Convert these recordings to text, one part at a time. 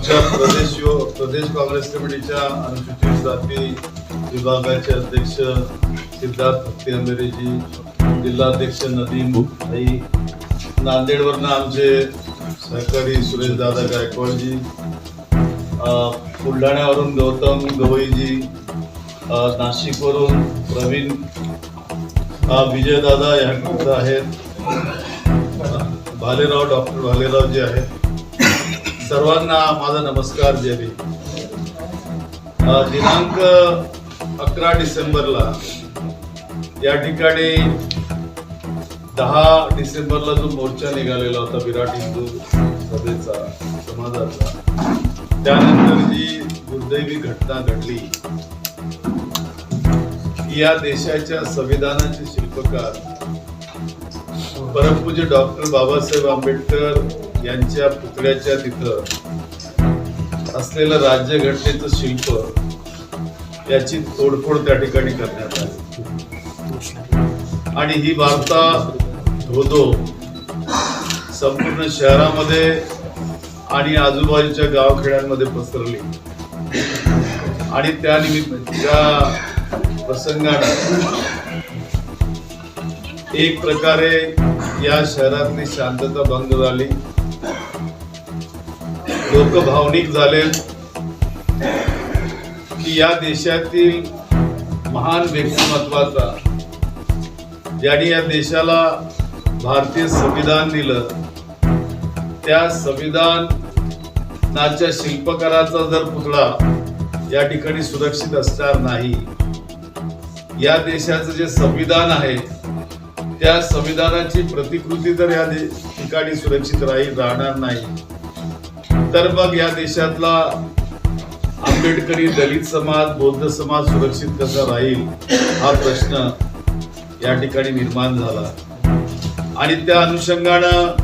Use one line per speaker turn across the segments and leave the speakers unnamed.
आमच्या प्रदेश यो प्रदेश काँग्रेस कमिटीच्या अनुसूचित जाती विभागाचे अध्यक्ष सिद्धार्थ भक्ती जिल्हाध्यक्ष नदीम भाई नांदेडवरनं आमचे सहकारी सुरेश दादा गायकवाडजी बुलढाण्यावरून गौतम गवईजी नाशिकवरून प्रवीण विजयदादा या आहेत. भालेराव डॉक्टर भालेराव जे आहेत. सर्वांना माझा नमस्कार जय दिनांक अकरा डिसेंबरला या ठिकाणी दहा डिसेंबरला जो मोर्चा निघालेला होता विराट हिंदू सभेचा समाजाचा त्यानंतर जी दुर्दैवी घटना घडली या देशाच्या संविधानाचे शिल्पकार परमपूज्य डॉक्टर बाबासाहेब आंबेडकर यांच्या पुतळ्याच्या तिथं असलेलं राज्यघटनेचं शिल्प याची तोडफोड त्या ठिकाणी करण्यात आली. आणि ही वार्ता धोधो संपूर्ण शहरामध्ये आणि आजूबाजूच्या गावखेड्यांमध्ये पसरली. आणि त्या निमित्त त्या प्रसंगानं एक प्रकारे या शहरातली शांतता भंग झाली. लोक भावनिक झाले की या देशातील महान व्यक्तिमत्वाचा ज्यांनी या देशाला भारतीय संविधान दिलं त्या संविधानाच्या शिल्पकाराचा जर पुतळा या ठिकाणी सुरक्षित असणार नाही या देशाचं जे संविधान आहे त्या संविधानाची प्रतिकृती तर या ठिकाणी सुरक्षित राहील राहणार नाही. तर मग या देशातला आंबेडकरी दलित समाज बौद्ध समाज सुरक्षित कसा राहील हा प्रश्न या ठिकाणी निर्माण झाला. आणि त्या अनुषंगानं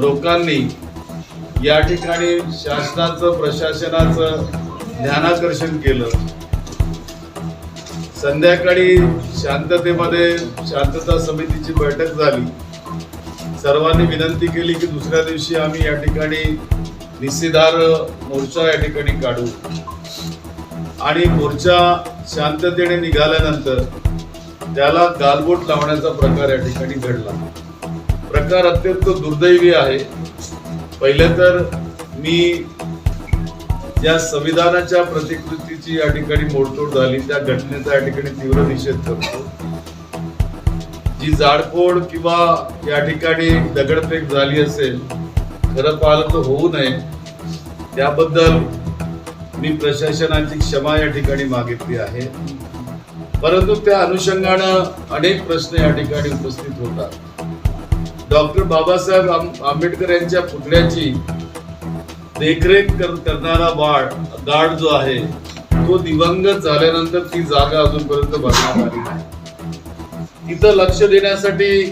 लोकांनी या ठिकाणी शासनाचं प्रशासनाचं ध्यानाकर्षण केलं. संध्याकाळी शांततेमध्ये शांतता समितीची बैठक झाली. सर्वांनी विनंती केली की दुसऱ्या दिवशी आम्ही या ठिकाणी निस्सीदार मोर्चा या ठिकाणी काढू. आणि मोर्चा शांततेने निघाल्यानंतर त्याला गालबोट लावण्याचा प्रकार या ठिकाणी घडला. प्रकार अत्यंत दुर्दैवी आहे. पहिले तर मी ज्या संविधानाच्या प्रतिकृतीची या ठिकाणी मोडतोड झाली. त्या घटनेचा या ठिकाणी तीव्र निषेध करतो. जी जाडपोड किंवा या ठिकाणी दगडफेक झाली असेल खरं पाहिलं तर होऊ नये. त्याबद्दल मी प्रशासनाची क्षमा या ठिकाणी मागितली आहे. परंतु त्या अनुषंगानं अनेक प्रश्न या ठिकाणी उपस्थित होतात. डॉक्टर बाबासाहेब आंब- आंबेडकर यांच्या पुतळ्याची देखरेख कर- करणारा वाढ गार्ड जो आहे तो दिवंगत झाल्यानंतर ती जागा अजूनपर्यंत भरण्यात आली नाही. तिथं लक्ष देण्यासाठी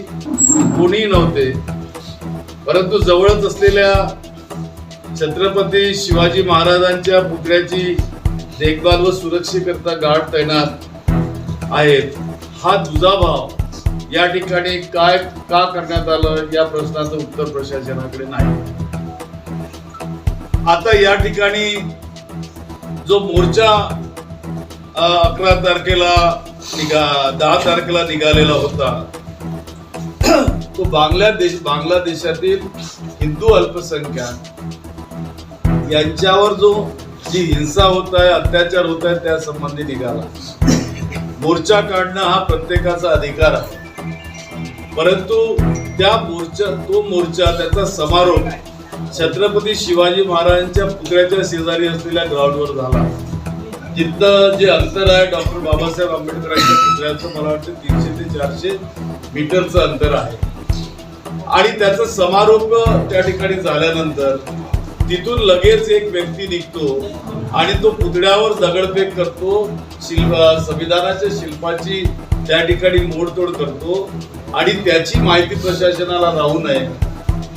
कोणीही नव्हते. परंतु जवळच असलेल्या छत्रपती शिवाजी महाराजांच्या पुतळ्याची देखभाल व सुरक्षेकरता गार्ड तैनात आहेत. हा दुजाभाव या ठिकाणी काय का करण्यात आलं या प्रश्नाचं उत्तर प्रशासनाकडे नाही. आता या ठिकाणी जो मोर्चा अकरा तारखेला निघा दहा तारखेला निघालेला होता. तो बांगलादेश बांगलादेशातील हिंदू अल्पसंख्याक यांच्यावर जो जी हिंसा होत आहे अत्याचार होत आहे त्या संबंधी निघाला. मोर्चा काढणं हा प्रत्येकाचा अधिकार आहे. परंतु त्या मोर्चा तो मोर्चा त्याचा समारोप छत्रपती शिवाजी महाराजांच्या पुतळ्याच्या शेजारी असलेल्या ग्राउंडवर झाला. जिथं जे अंतर आहे डॉक्टर बाबासाहेब आंबेडकरांच्या पुतळ्याचं मला वाटतं तीनशे ते चारशे मीटरचं अंतर आहे. आणि त्याचा समारोप त्या ठिकाणी झाल्यानंतर तिथून लगेच एक व्यक्ती निघतो आणि तो पुतळ्यावर दगडफेक करतो शिल्प संविधानाच्या शिल्पाची त्या ठिकाणी मोडतोड करतो आणि त्याची माहिती प्रशासनाला राहू नये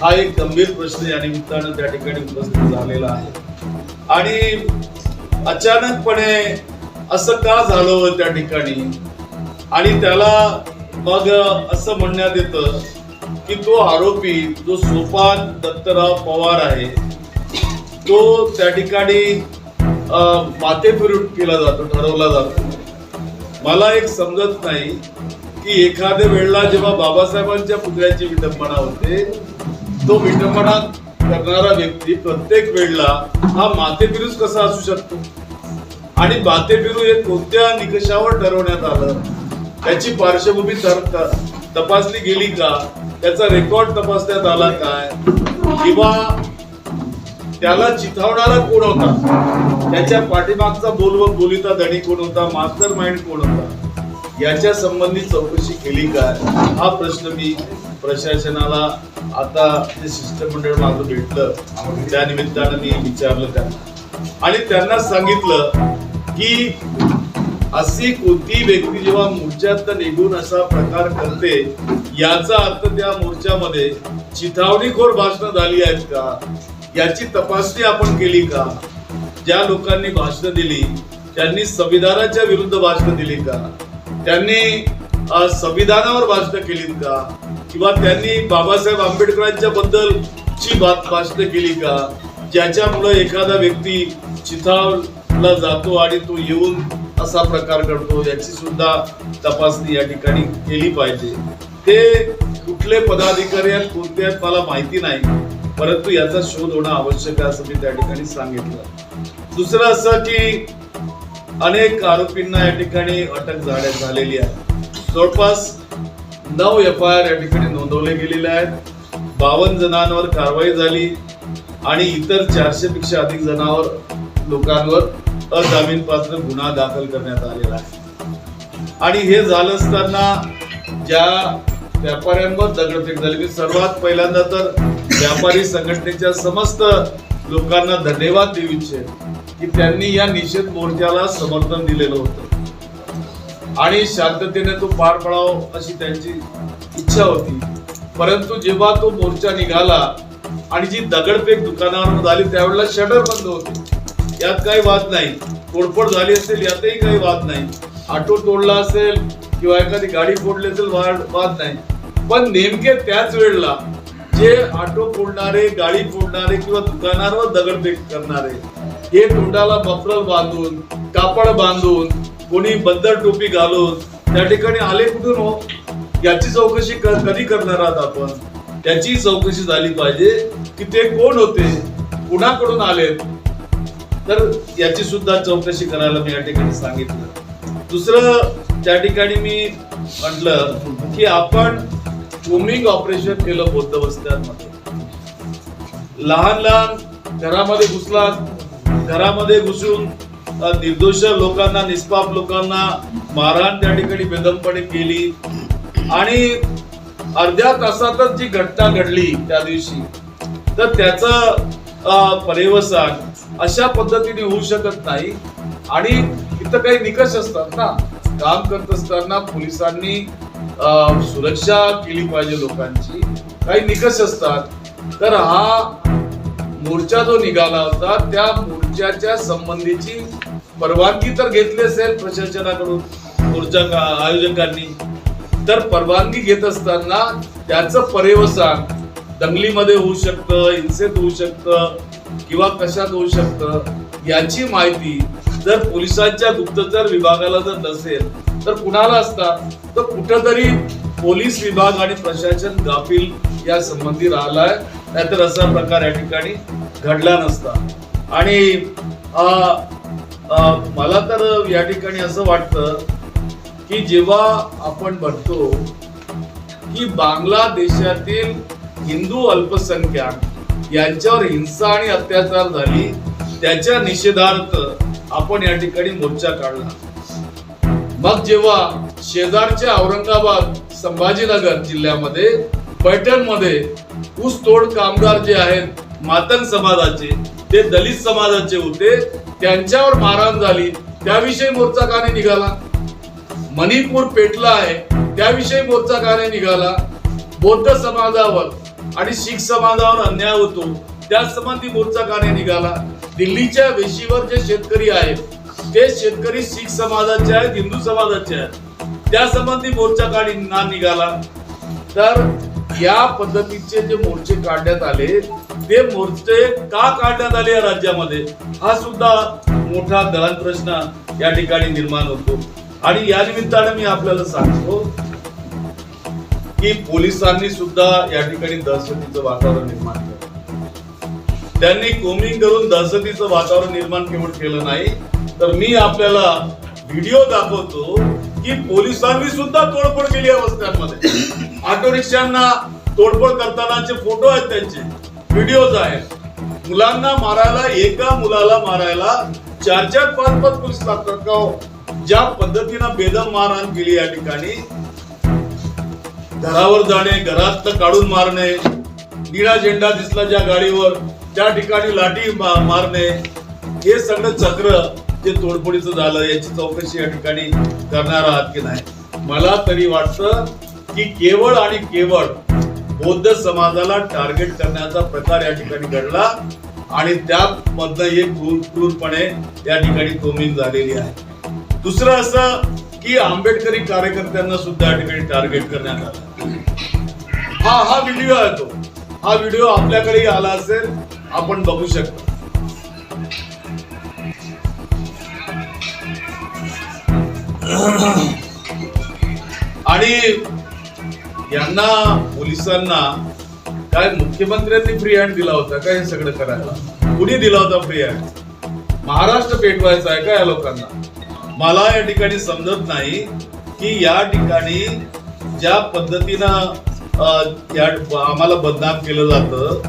हा एक गंभीर प्रश्न या निमित्तानं त्या ठिकाणी उपस्थित झालेला आहे. आणि अचानकपणे असं का झालं त्या ठिकाणी? आणि त्याला मग असं म्हणण्यात येतं की तो आरोपी जो सोपान दत्तराव पवार आहे तो त्या ठिकाणी अं, माते केला जातो ठरवला जातो. मला एक समजत नाही की एखाद्या वेळेला जेव्हा बाबासाहेबांच्या पुतळ्याची विटंबना होते तो विटंबना करणारा व्यक्ती प्रत्येक वेळेला हा मातेफिरूच कसा असू शकतो? आणि बातेबिरू हे कोणत्या निकषावर ठरवण्यात आलं. त्याची पार्श्वभूमी तपासली गेली का? त्याचा रेकॉर्ड तपासण्यात आला काय? किंवा त्याला चिथावणारा कोण होता? त्याच्या पाठीमागचा बोल व बोलीचा धणी कोण होता? मास्टर माइंड कोण होता? याच्या संबंधी चौकशी केली काय हा प्रश्न मी प्रशासनाला आता जे शिष्टमंडळ माझं भेटलं त्या निमित्तानं मी विचारलं त्यांना. आणि त्यांना सांगितलं की अशी कोणती व्यक्ती जेव्हा मोर्चात निघून असा प्रकार करते याचा अर्थ त्या मोर्चामध्ये चिथावणीखोर भाषणं झाली आहेत का? याची तपासणी आपण केली का? ज्या लोकांनी भाषणं दिली त्यांनी संविधानाच्या विरुद्ध भाषणं दिली का? त्यांनी संविधानावर भाषणं केलीत का? किंवा त्यांनी बाबासाहेब आंबेडकरांच्या बद्दलची बात भाषणं केली का? ज्याच्यामुळे एखादा व्यक्ती ला जातो आणि तो येऊन असा प्रकार करतो याची सुद्धा तपासणी या ठिकाणी केली पाहिजे. ते कुठले पदाधिकारी आहेत कोणते आहेत मला माहिती नाही. परंतु याचा शोध होणं आवश्यक आहे असं मी त्या ठिकाणी सांगितलं. दुसरं असं की अनेक आरोपींना या ठिकाणी अटक झाल्या झालेली आहे. जवळपास नऊ एफ आय आर या ठिकाणी नोंदवले गेलेले आहेत. बावन्न जणांवर कारवाई झाली आणि इतर चारशे पेक्षा अधिक जणांवर लोकांवर अजामीनपात्र गुन्हा दाखल करण्यात आलेला आहे. आणि हे झालं असताना ज्या व्यापाऱ्यांवर दगडफेक झाली मी सर्वात पहिल्यांदा तर व्यापारी संघटनेच्या समस्त लोकांना धन्यवाद देऊ इच्छिते की त्यांनी या निषेध मोर्चाला समर्थन दिलेलं होतं. आणि शांततेने तो पार पडावा अशी त्यांची इच्छा होती. परंतु जेव्हा तो मोर्चा निघाला आणि जी दगडफेक दुकानावर झाली त्यावेळेला शटर बंद होते. यात काही वाद नाही. तोडफोड झाली असेल यातही काही वाद नाही. ऑटो तोडला असेल किंवा एखादी गाडी फोडली असेल वाद वाद नाही. पण नेमके त्याच वेळेला जे ऑटो फोडणारे गाडी फोडणारे किंवा दुकानावर दगडफेक करणारे हे तोंडाला बफरल बांधून कापड बांधून कोणी बद्दल टोपी घालून त्या ठिकाणी आले कुठून हो? याची चौकशी कधी करणार आहात आपण? त्याची चौकशी झाली पाहिजे की ते कोण होते? कुणाकडून आलेत? तर याची सुद्धा चौकशी करायला मी या ठिकाणी सांगितलं. दुसरं त्या ठिकाणी मी म्हटलं की आपण कोमिंग ऑपरेशन केलं बौद्ध वस्त्यांमध्ये. लहान लहान घरामध्ये घुसला घरामध्ये घुसून निर्दोष लोकांना निष्पाप लोकांना मारहाण त्या ठिकाणी बेदमपणे केली. आणि अर्ध्या तासातच जी घटना घडली त्या दिवशी तर त्याचं पर्यवसान अशा पद्धतीने होऊ शकत नाही. आणि इथं काही निकष असतात ना काम करत असताना पोलिसांनी सुरक्षा केली पाहिजे लोकांची. काही निकष असतात. तर हा मोर्चा जो निघाला होता त्या मोर्चाच्या संबंधीची परवानगी तर घेतली असेल प्रशासनाकडून मोर्चा आयोजकांनी. तर परवानगी घेत असताना त्याचं पर्यवसान दंगलीमध्ये होऊ शकतं हिंसेत होऊ शकतं किंवा कशात होऊ शकतं याची माहिती जर पोलिसांच्या गुप्तचर विभागाला जर नसेल तर कुणाला असतात तर कुठंतरी पोलीस विभाग आणि प्रशासन गाफील या संबंधी राहिलाय. नाहीतर असा प्रकार या ठिकाणी घडला नसता. आणि अं, मला तर या ठिकाणी असं वाटतं की जेव्हा आपण बघतो की बांगलादेशातील हिंदू अल्पसंख्याक यांच्यावर हिंसा आणि अत्याचार झाली त्याच्या निषेधार्थ आपण या ठिकाणी मोर्चा काढला. मग जेव्हा शेजारच्या औरंगाबाद संभाजीनगर जिल्ह्यामध्ये पैठणमध्ये ऊसतोड कामगार जे आहेत मातंग समाजाचे ते दलित समाजाचे होते त्यांच्यावर मारहाण झाली त्याविषयी मोर्चा काने निघाला? मणिपूर पेटला आहे त्याविषयी मोर्चा काने निघाला? बौद्ध समाजावर आणि शीख समाजावर अन्याय होतो. त्या संबंधी मोर्चा का निघाला. दिल्लीच्या वेशीवर जे शेतकरी आहेत ते शेतकरी शीख समाजाचे आहेत हिंदू समाजाचे आहेत. त्या संबंधी मोर्चा का ना निघाला. तर या पद्धतीचे जे मोर्चे काढण्यात आले ते मोर्चे का काढण्यात आले या राज्यामध्ये? हा सुद्धा मोठा दळण प्रश्न या ठिकाणी निर्माण होतो. आणि या निमित्ताने मी आपल्याला सांगतो की पोलिसांनी सुद्धा या ठिकाणी दहशतीचं वातावरण निर्माण केलं. त्यांनी कोमिंग करून दहशतीचं वातावरण निर्माण केवळ केलं नाही तर मी आपल्याला व्हिडिओ दाखवतो की पोलिसांनी सुद्धा तोडफोड केली या वस्त्यांमध्ये. ऑटो रिक्षांना तोडफोड करतानाचे फोटो आहेत त्यांचे व्हिडिओज आहेत. मुलांना मारायला एका मुलाला मारायला चार चार पाच पाच पोलीस लागतात का ज्या पद्धतीनं बेदम मारहाण केली या ठिकाणी घरावर जाणे घरात काढून मारणे निळा झेंडा दिसला ज्या गाडीवर त्या ठिकाणी लाठी मारणे हे सगळं चक्र जे तोडफोडीचं झालं याची चौकशी या ठिकाणी करणार आहात की नाही? मला तरी वाटतं की केवळ आणि केवळ बौद्ध समाजाला टार्गेट करण्याचा प्रकार या ठिकाणी घडला आणि त्यामधनं एक क्रूरपणे या ठिकाणी कोमिंग झालेली आहे. दुसरं असं की आंबेडकरी कार्यकर्त्यांना सुद्धा या ठिकाणी टार्गेट करण्यात आलं. हा हा व्हिडिओ आहे तो. हा व्हिडिओ आपल्याकडे आला असेल आपण बघू शकतो. आणि यांना पोलिसांना काय मुख्यमंत्र्यांनी फ्री हँड दिला होता का हे सगळं करायला? कुणी दिला होता फ्री हँड महाराष्ट्र पेटवायचा आहे का या लोकांना? मला या ठिकाणी समजत नाही की या ठिकाणी ज्या पद्धतीनं आम्हाला बदनाम केलं जातं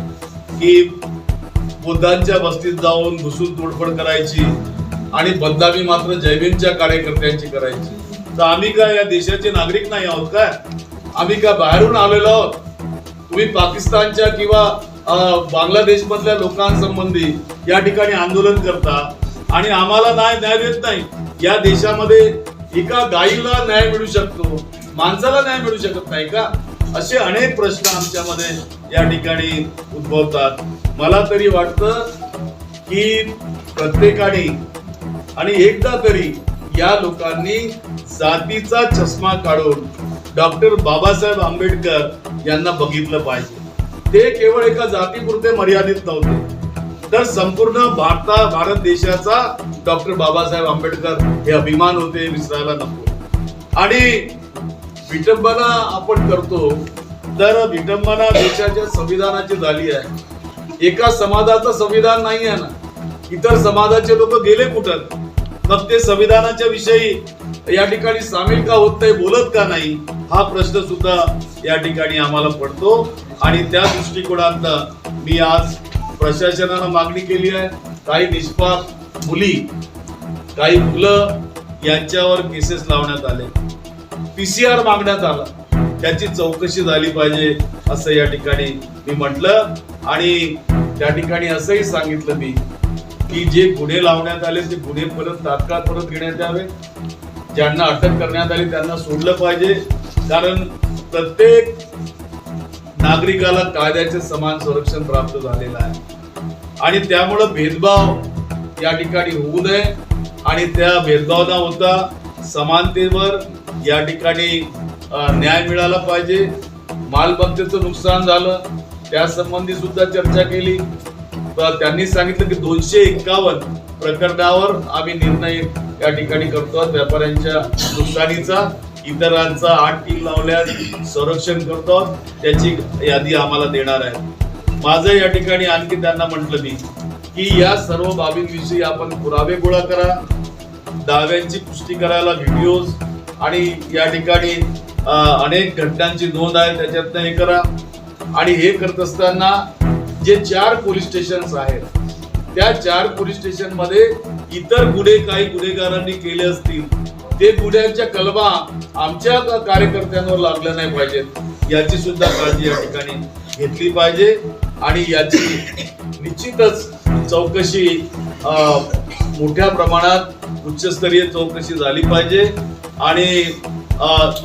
की बुद्धांच्या वस्तीत जाऊन घुसून तोडफोड करायची आणि बदनामी मात्र जयभीमच्या कार्यकर्त्यांची करायची. तर आम्ही काय या देशाचे नागरिक नाही आहोत काय आम्ही काय बाहेरून आलेलो आहोत? तुम्ही पाकिस्तानच्या किंवा बांगलादेश मधल्या लोकांसंबंधी या ठिकाणी आंदोलन करता आणि आम्हाला न्याय न्याय देत नाही. या देशामध्ये एका गाईला न्याय मिळू शकतो माणसाला न्याय मिळू शकत नाही का? असे अनेक प्रश्न आमच्यामध्ये या ठिकाणी उद्भवतात. मला तरी वाटतं की प्रत्येकाने आणि एकदा तरी या लोकांनी जातीचा चष्मा काढून डॉक्टर बाबासाहेब आंबेडकर यांना बघितलं पाहिजे. ते केवळ एका जातीपुरते मर्यादित नव्हते. तर संपूर्ण भारता भारत देशाचा डॉक्टर बाबासाहेब आंबेडकर हे अभिमान होते विसरायला नको. आणि विटंबना आपण करतो तर विटंबना देशाच्या संविधानाची झाली आहे. एका समाजाचं संविधान नाही आहे ना. इतर समाजाचे लोक गेले कुठं? मग ते संविधानाच्या विषयी या ठिकाणी सामील का होत नाही बोलत का नाही हा प्रश्न सुद्धा या ठिकाणी आम्हाला पडतो. आणि त्या दृष्टिकोनात मी आज प्रशासनानं मागणी केली आहे. काही निष्पाप मुली काही मुलं यांच्यावर केसेस लावण्यात आले. पीसीआर मागण्यात आला. त्याची चौकशी झाली पाहिजे असं या ठिकाणी मी म्हटलं. आणि त्या ठिकाणी असंही सांगितलं मी की जे गुन्हे लावण्यात आले ते गुन्हे परत तात्काळ परत घेण्यात यावे. ज्यांना अटक करण्यात आली त्यांना सोडलं पाहिजे. कारण प्रत्येक नागरिकाला कायद्याचे समान संरक्षण प्राप्त झालेलं आहे. आणि त्यामुळं भेदभाव या ठिकाणी होऊ नये आणि त्या भेदभाव न होता समानतेवर या ठिकाणी न्याय मिळाला पाहिजे. मालमत्तेचं नुकसान झालं त्या संबंधी सुद्धा चर्चा केली. तर त्यांनी सांगितलं की दोनशे एक्कावन्न प्रकरणावर आम्ही निर्णय या ठिकाणी करतो व्यापाऱ्यांच्या नुकसानीचा. इतरांचा आठ टीम लावल्यास संरक्षण करतो. त्याची यादी आम्हाला देणार आहे माझं या ठिकाणी आणखी त्यांना म्हटलं मी की या सर्व बाबींविषयी आपण पुरावे गोळा करा. दाव्यांची पुष्टी करायला व्हिडिओज आणि या ठिकाणी अनेक घटनांची नोंद आहे त्याच्यातनं हे करा. आणि हे करत असताना जे चार पोलीस स्टेशन आहेत त्या चार पोलीस स्टेशनमध्ये इतर गुन्हे काही गुन्हेगारांनी केले असतील ते गुन्ह्यांच्या कलमा आमच्या कार्यकर्त्यांवर लागल्या नाही पाहिजेत. याची सुद्धा काळजी या ठिकाणी घेतली पाहिजे. आणि याची निश्चितच चौकशी अं, मोठ्या प्रमाणात उच्चस्तरीय चौकशी झाली पाहिजे. आणि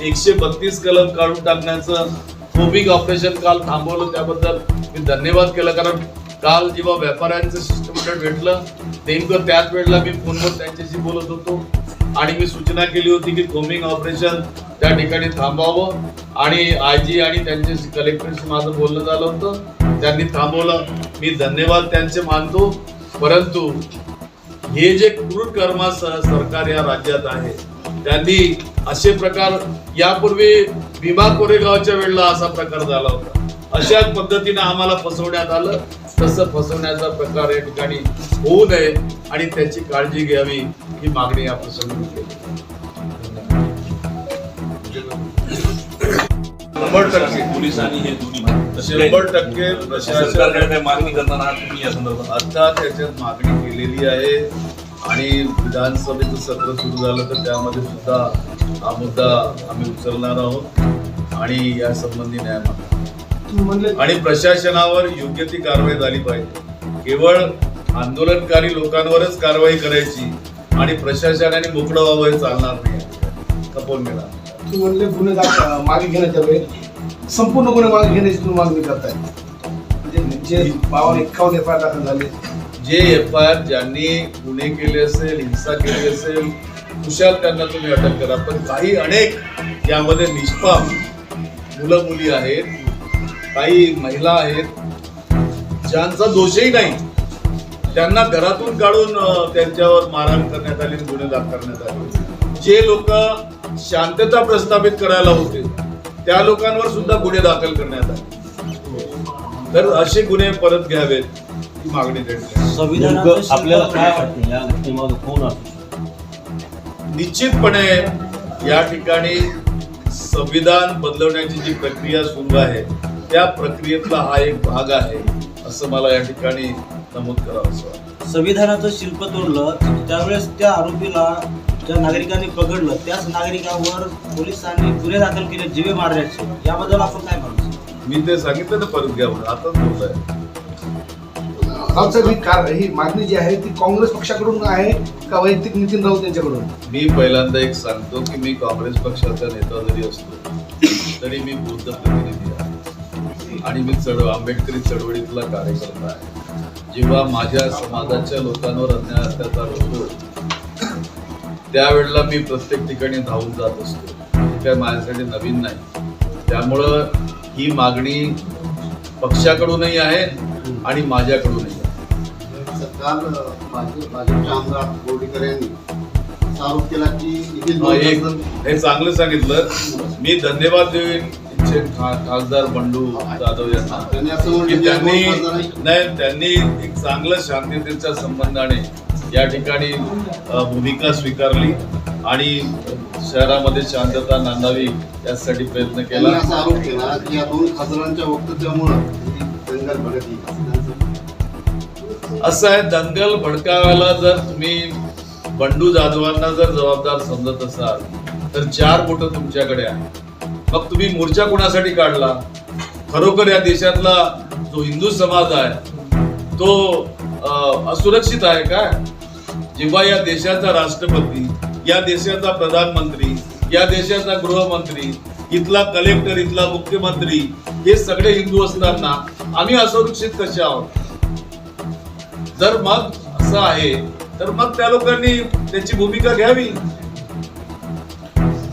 एकशे बत्तीस कलम काढून टाकण्याचं कोबिक ऑपरेशन काल थांबवलं. त्याबद्दल मी धन्यवाद केला. कारण काल जेव्हा व्यापाऱ्यांचं शिष्टमंडळ भेटलं नेमकं त्याच वेळेला मी फोनवर त्यांच्याशी बोलत होतो. आणि मी सूचना केली होती की कोमिंग ऑपरेशन त्या ठिकाणी थांबावं. आणि आयजी आणि त्यांच्याशी कलेक्टरशी माझं बोलणं झालं होतं. त्यांनी थांबवलं. मी धन्यवाद त्यांचे मानतो. परंतु हे जे क्रूर कर्मा सरकार या राज्यात आहे त्यांनी असे प्रकार यापूर्वी भीमा कोरेगावच्या वेळेला असा प्रकार झाला होता. अशाच पद्धतीने आम्हाला फसवण्यात आलं. तसं फसवण्याचा प्रकार या ठिकाणी होऊ नये आणि त्याची काळजी घ्यावी ही मागणी या प्रसंगी केली. शंभर टक्के.
पोलिसांनी हे दोन्ही
शंभर टक्के प्रशासन
सरकारकडे काही मागणी करताना तुम्ही या संदर्भात?
आता त्याच्यात मागणी केलेली आहे आणि विधानसभेचं सत्र सुरू झालं तर त्यामध्ये सुद्धा हा मुद्दा आम्ही उचलणार आहोत आणि या संबंधी न्याय मागणार आणि प्रशासनावर योग्य ती कारवाई झाली पाहिजे. केवळ आंदोलनकारी लोकांवरच कारवाई करायची आणि प्रशासनाने मोकळं व्हावं हे चालणार नाही. खपवून घेणार
तुम्ही म्हणले गुन्हे मागे घेण्याच्या वेळी संपूर्ण गुन्हे मागे घेण्याची तुम्ही मागणी करताय. म्हणजे जे बावन एकावन्न एफ आय दाखल झाले.
जे एफ आय आर ज्यांनी गुन्हे केले असेल हिंसा केली असेल कुशाल त्यांना तुम्ही अटक करा. पण काही अनेक यामध्ये निष्पाप मुलं मुली आहेत काही महिला आहेत ज्यांचा दोषही नाही. त्यांना घरातून काढून त्यांच्यावर मारहाण करण्यात आली गुन्हे दाखल करण्यात आले. जे लोक शांतता प्रस्थापित करायला होते त्या लोकांवर सुद्धा गुन्हे दाखल करण्यात आले. तर असे गुन्हे परत घ्यावेत ही मागणी
आपल्याला काय?
निश्चितपणे या ठिकाणी संविधान बदलवण्याची जी प्रक्रिया सुरू आहे त्या प्रक्रियेतला हा एक भाग आहे असं मला या ठिकाणी नमूद करावं असं वाटतं.
संविधानाचं शिल्प तोडलं त्यावेळेस त्या आरोपीला ज्या नागरिकांनी पकडलं त्याच नागरिकावर पोलिसांनी गुन्हे दाखल केले जिवे मारण्याचे. याबद्दल आपण काय म्हणतो
मी ते सांगितलं ना परत घ्या म्हणून. आताच बोलत आहे
ही कार ही मागणी जी आहे ती काँग्रेस पक्षाकडून आहे का वैयक्तिक नितीन राऊत यांच्याकडून?
मी पहिल्यांदा एक सांगतो की मी काँग्रेस पक्षाचा नेता जरी असतो तरी मी बौद्ध प्रतिनिधी आणि मी चढ आंबेडकरी चळवळीतला कार्यकर्ता आहे. जेव्हा माझ्या समाजाच्या लोकांवर अन्याय अत्याचार होतो त्यावेळेला मी प्रत्येक ठिकाणी धावून जात असतो. हे काय माझ्यासाठी नवीन नाही. त्यामुळं ही मागणी पक्षाकडूनही आहे आणि माझ्याकडूनही आहे.
काल भाजप भाजपच्या आमदार बोर्डीकर यांनी आरोप केला की
हा, हे चांगलं सांगितलं. मी धन्यवाद देईन. खा- खासदार बंडू जाधव यांना.
त्यांनी
की त्यांनी नाही एक चांगलं शांततेच्या संबंधाने या ठिकाणी भूमिका स्वीकारली आणि शहरामध्ये शांतता नांदावी यासाठी प्रयत्न केला.
असा आरोप केला की या दोन खासदारांच्या वक्तव्यामुळे असं
आहे दंगल भडकावायला जर तुम्ही बंडू जाधवांना जर जबाबदार समजत असाल तर चार बोटं तुमच्याकडे आहे मग तुम्ही मोर्चा कोणासाठी काढला? खरोखर या देशातला जो हिंदू समाज आहे तो असुरक्षित आहे का जेव्हा या देशाचा राष्ट्रपती या देशाचा प्रधानमंत्री या देशाचा गृहमंत्री इथला कलेक्टर इथला मुख्यमंत्री हे सगळे हिंदू असताना आम्ही असुरक्षित कसे आहोत? जर मग असं आहे तर मग त्या लोकांनी त्याची भूमिका घ्यावी.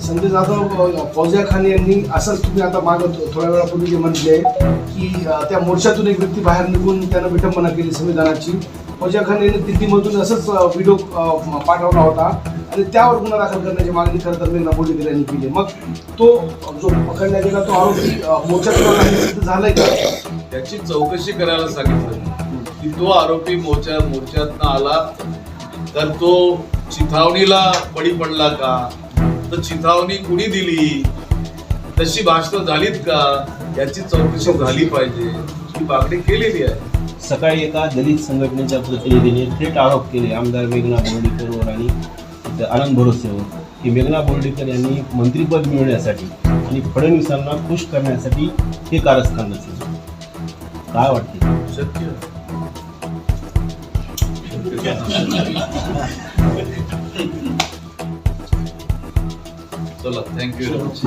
संजय जाधव फौजिया खान यांनी असंच तुम्ही आता माग थोड्या वेळापूर्वी जे म्हटले की त्या मोर्चातून एक व्यक्ती बाहेर निघून त्यानं विटंबना केली संविधानाची. फौजिया खान यांनी दिल्लीमधून असंच व्हिडिओ पाठवला होता. आणि त्यावर गुन्हा दाखल करण्याची मागणी खरं तर मी बोर्डीकर यांनी केली मग तो जो पकडला गेला तो आरोपी मोर्चात झालाय का?
त्याची चौकशी करायला सांगितलं. की तो आरोपी मोर्चा मोर्चातनं आला. तर तो चिथावणीला बळी पडला का? तर चिथावणी कुणी दिली? तशी भाषणं झालीत का? याची चौकशी झाली पाहिजे. ही मागणी केलेली आहे.
सकाळी एका दलित संघटनेच्या प्रतिनिधीने थेट आरोप केले. आमदार मेघना बोर्डीकरवर आणि आनंद भरोसेवर की मेघना बोर्डीकर यांनी मंत्रीपद मिळवण्यासाठी आणि फडणवीसांना खुश करण्यासाठी हे कारस्थान रचले. काय वाटते
शक्य. Abdullah, thank you very much.